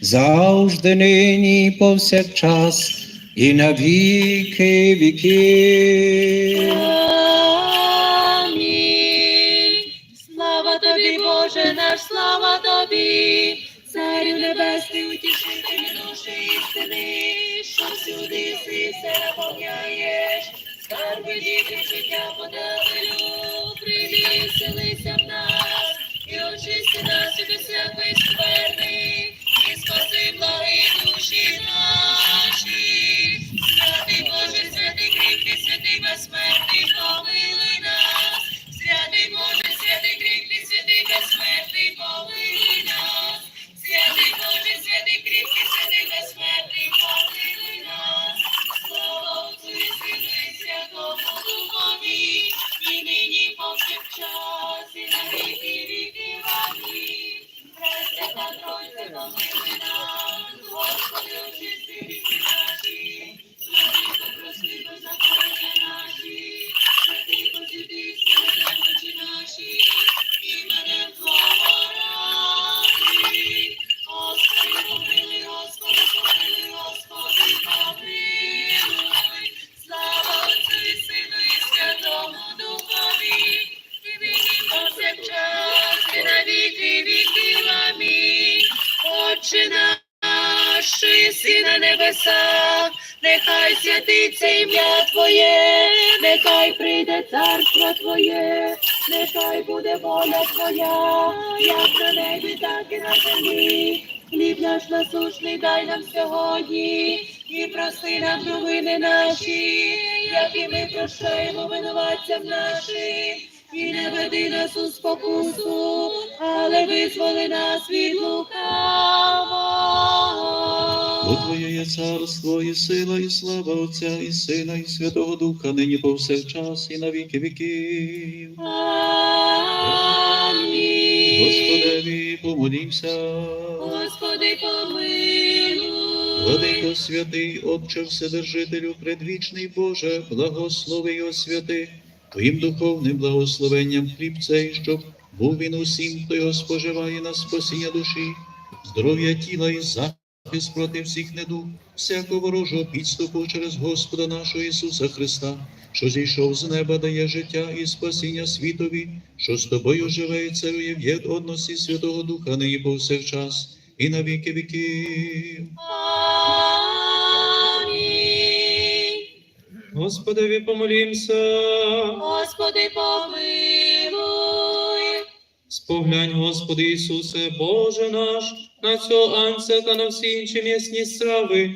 завжди нині повсякчас, і на віки. Амінь. Слава тобі, Боже наш, слава тобі, Царю небесний, утішителю душі істини, що всюди все наповняєш, скарби діти життя подарую, прийди в нас, і очисти нас від усякої скверни, Отче наш, що на небесах, нехай святиться ім'я Твоє, нехай прийде царство Твоє, нехай буде воля Твоя, як на небі, так і на землі. Хліб наш насушний дай нам сьогодні, і прости нам провини наші, як і ми прощаємо винуватцям нашим. І не веди нас у спокусу, але визволи нас від лукавого. Бо Твоє є царство, і сила, і слава Отця, і Сина, і Святого Духа, нині повсякчас, і на віки віків. Амінь. Господеві, помолімся. Господи, помилуй. Владико святий, Отче Вседержителю, предвічний Боже, благослови й освяти Твоїм духовним благословенням хліб цей, щоб був він усім, хто його споживає на спасіння душі, здоров'я тіла і захист проти всіх недуг, всякого ворожого підступу через Господа нашого Ісуса Христа, що зійшов з неба, дає життя і спасіння світові, що з тобою живе і царює в єдності Святого Духа, нині повсякчас, і на віки віків. Амінь. Господеві помолімся. Господи, помилуй. Споглянь, Господи Ісусе, Боже наш, на цього анця та на всі інші м'ясні страви,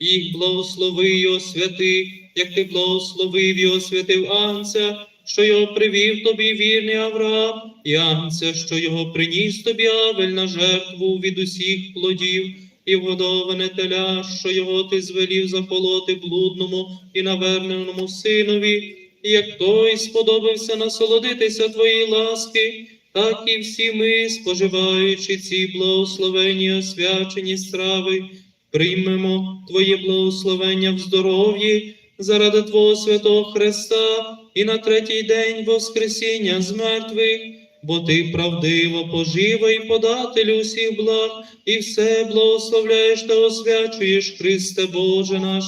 їх благослови й освяти, як ти благословив і освятив анця, що його привів тобі вірний Авраам, і анця, що його приніс тобі Авель на жертву від усіх плодів, і вгодоване теля, що його ти звелів заколоти блудному і наверненому синові, і як той сподобався насолодитися твоїй ласки, так і всі ми, споживаючи ці благословені освячені страви, приймемо Твоє благословення в здоров'ї заради Твого святого Христа і на третій день Воскресіння з мертвих, бо Ти правдиво пожива і податель усіх благ, і все благословляєш та освячуєш, Христе Боже наш,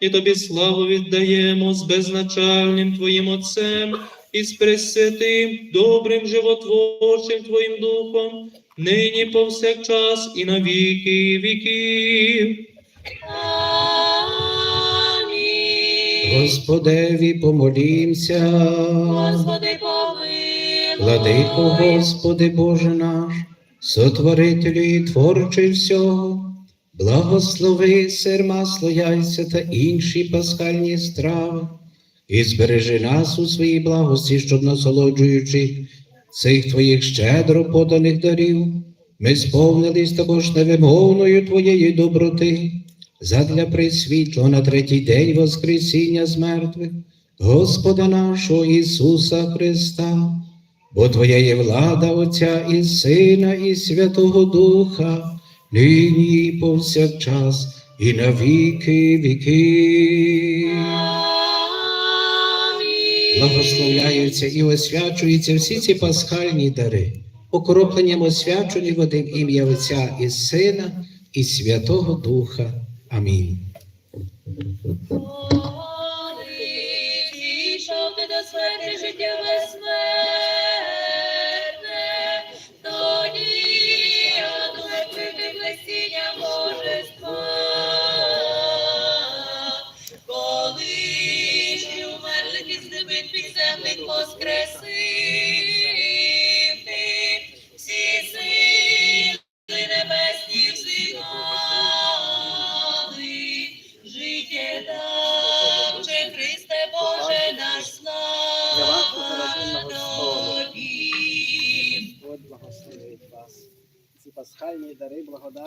і Тобі славу віддаємо з безначальним Твоїм Отцем і з пресвятим, добрим, животворчим Твоїм Духом, нині повсякчас і на віки віків. Амінь. Господеві помолімся. Господи, помилуй. Владико, Господи Боже наш, сотворителю і творчий всього, благослови сир, масло, яйця та інші пасхальні страви, і збережи нас у своїй благості, щоб насолоджуючи цих твоїх щедро поданих дарів, ми сповнились також невимовною твоєї доброти, задля присвітлого на третій день Воскресіння з мертвих, Господа нашого Ісуса Христа. Бо Твоя є влада Отця і Сина, і Святого Духа, нині повсякчас, і на віки віки. Благословляються і освячуються всі ці пасхальні дари, окропленням освячені в один ім'я Отця і Сина, і Святого Духа. Амінь. Коли зійшов ти до смерти життя весне!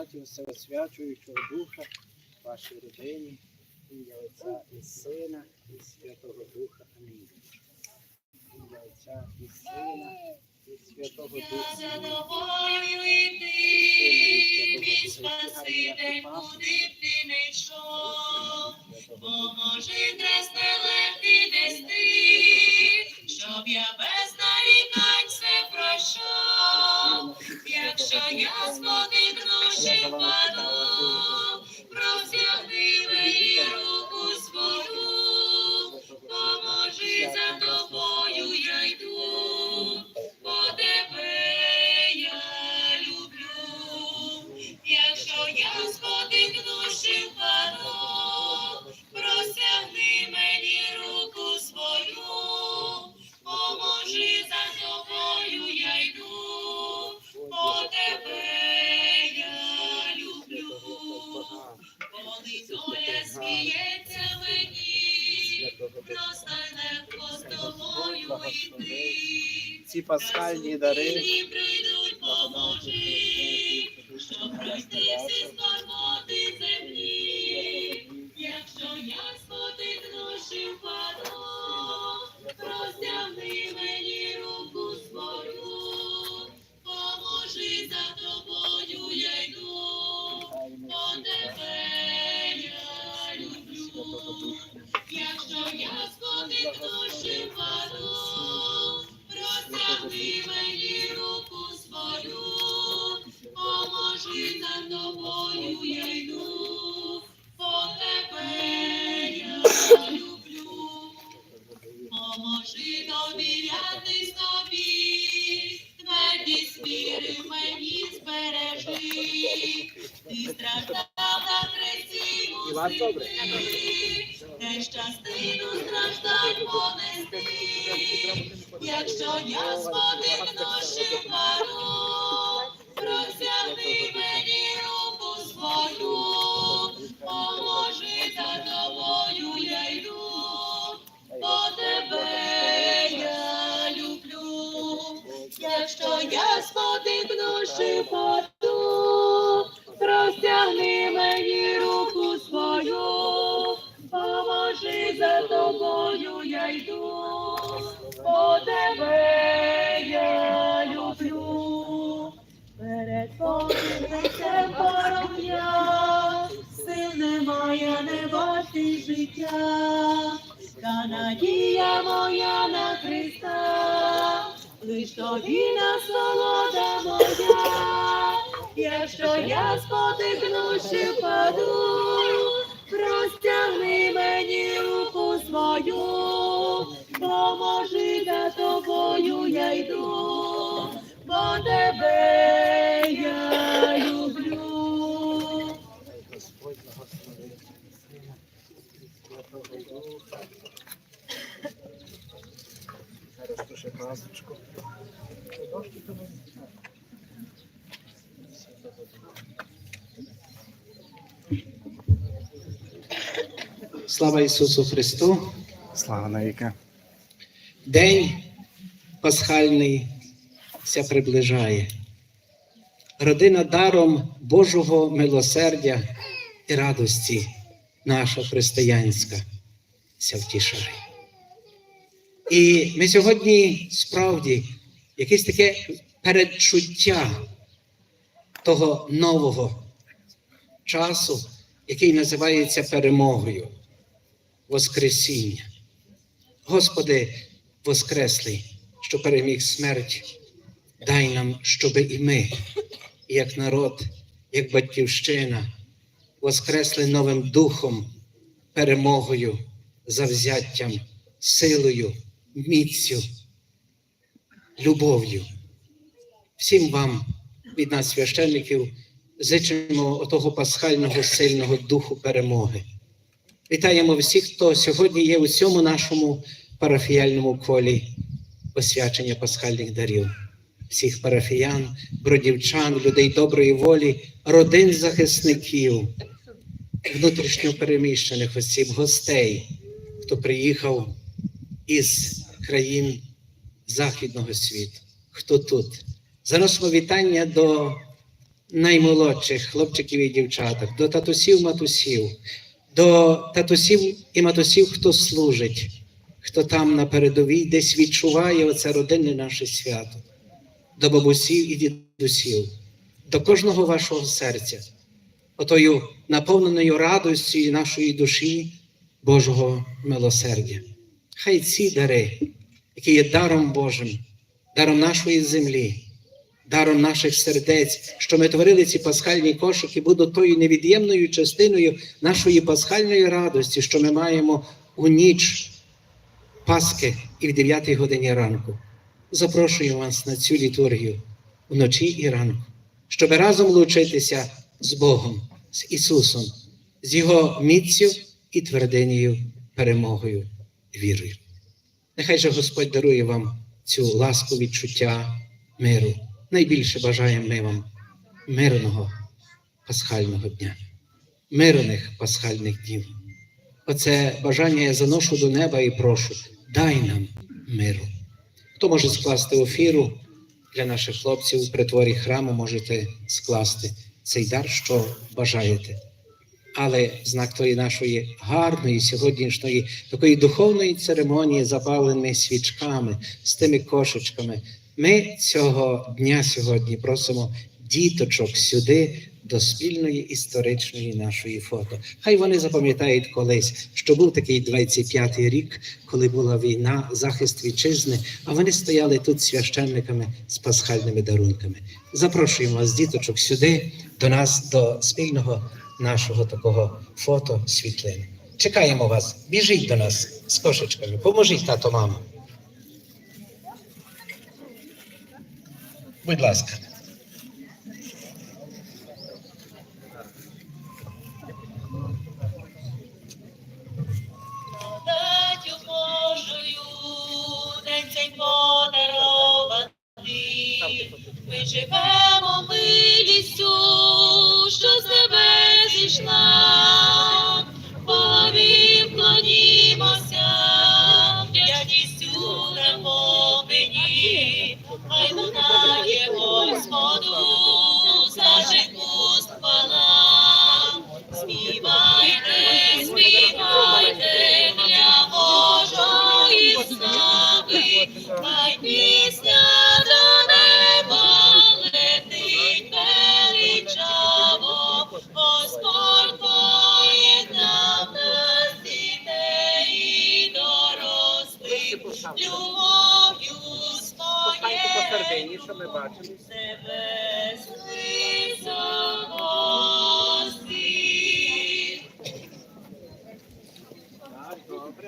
Благодаті всеосвячуючого Духа вашій родині, ім'я Отця і Сина, і Святого Духа. Амінь. Ім'я Отця і Сина, і Святого Духа. за тобою йти, мій Спаситель, куди б ти не йшов. Поможи хрест нелегкий нести, щоб я Ці пасхальні дари щоб пройти всі скорботи хресті мусити, те щастину страждань понести. Якщо я сподикнувши впаду, простягни мені руку свою, поможи за тобою я йду, бо тебе я люблю. Якщо я сподикнувши впаду, простягни мені тобою я йду, бо тебе я люблю. Перед Богом лицем порогня, сил немає, не вартий життя, та надія моя на Христа, лиш тобі насолода моя, якщо я спотикнувши простягни мені руку свою, поможи за тобою я йду, бо тебе я люблю. Господь благословить Сина Святого Духа. Зараз дуже пасочку. Дошки тому. Слава Ісусу Христу! Слава навіки. День пасхальний ся приближає. Родина даром Божого милосердя і радості наша християнська ся втішає. І ми сьогодні справді якесь таке передчуття того нового часу, який називається перемогою, Воскресіння. Господи, Воскреслий, що переміг смерть, дай нам, щоби і ми, як народ, як батьківщина, воскресли новим духом, перемогою, завзяттям, силою, міцю, любов'ю. Всім вам від нас, священників, зичимо отого пасхального сильного духу перемоги. Вітаємо всіх, хто сьогодні є у цьому нашому парафіяльному колі освячення пасхальних дарів, всіх парафіян, бродівчан, людей доброї волі, родин захисників, внутрішньо переміщених осіб, гостей, хто приїхав із країн Західного світу, хто тут. Заносимо вітання до наймолодших хлопчиків і дівчаток, до татусів, матусів, до татусів і матусів, хто служить, хто там на передовій десь відчуває оце родинне наше свято, до бабусів і дідусів, до кожного вашого серця, отою наповненою радостю нашої душі Божого милосердя. Хай ці дари, які є даром Божим, даром нашої землі, даром наших сердець, що ми творили ці пасхальні кошики, будуть тою невід'ємною частиною нашої пасхальної радості, що ми маємо у ніч Пасхи і в 9 годині ранку. Запрошую вас на цю літургію вночі і ранку, щоб разом лучитися з Богом, з Ісусом, з Його міцю і твердинею, перемогою, вірою. Нехай же Господь дарує вам цю ласку відчуття миру. Найбільше бажаємо ми вам мирного пасхального дня, мирних пасхальних днів. Оце бажання я заношу до неба і прошу, дай нам миру. Хто може скласти офіру для наших хлопців у притворі храму, можете скласти цей дар, що бажаєте. Але знак тої нашої гарної сьогоднішньої такої духовної церемонії, запаленими свічками, з тими кошечками, ми цього дня сьогодні просимо діточок сюди до спільної історичної нашої фото. Хай вони запам'ятають колись, що був такий 25-й рік, коли була війна, захист вітчизни, а вони стояли тут священниками з пасхальними дарунками. Запрошуємо вас, діточок, сюди до нас, до спільного нашого такого фото світлини. Чекаємо вас, біжіть до нас з кошечками, поможіть тато, мама. Будь ласка.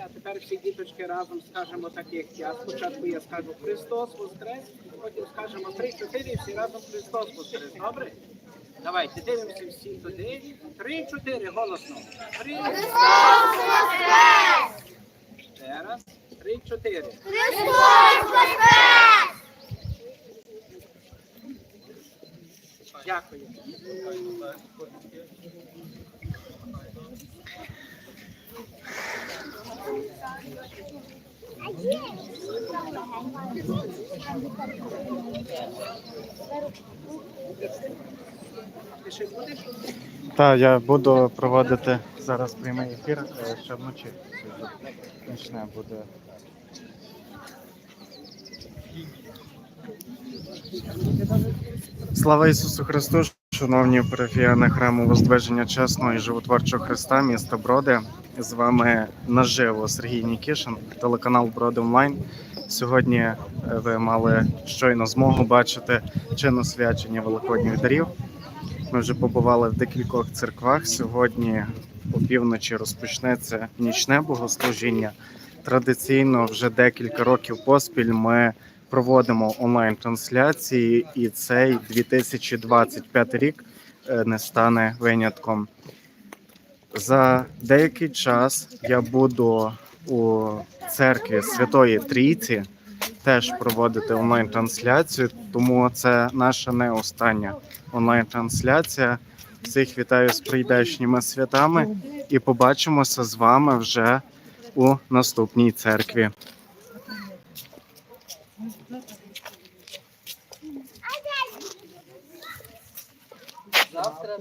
А тепер всі діточки разом скажемо так, як я. Спочатку я скажу Христос Воскрес, потім скажемо три-чотири, всі разом Христос Воскрес. Добре? Давайте дивимося всі туди. Три-чотири, голосно. Христос Воскрес! Ще раз. Три-чотири. Дякую. Ти ще Так, я буду проводити зараз прямий ефір ще вночі. Почне буде. Слава Ісусу Христу, шановні парафіяни храму Воздвиження Чесного і Животворчого Христа, міста Броди. З вами наживо Сергій Нікішин, телеканал Броди Онлайн. Сьогодні е, ви мали щойно змогу бачити чинне свячення Великодніх дарів. Ми вже побували в декількох церквах. Сьогодні опівночі розпочнеться нічне богослужіння. Традиційно вже декілька років поспіль ми проводимо онлайн-трансляції, і цей 2025 рік е, не стане винятком. За деякий час я буду у церкві Святої Трійці теж проводити онлайн-трансляцію, тому це наша не остання онлайн-трансляція. Всіх вітаю з прийдешніми святами і побачимося з вами вже у наступній церкві. Завтра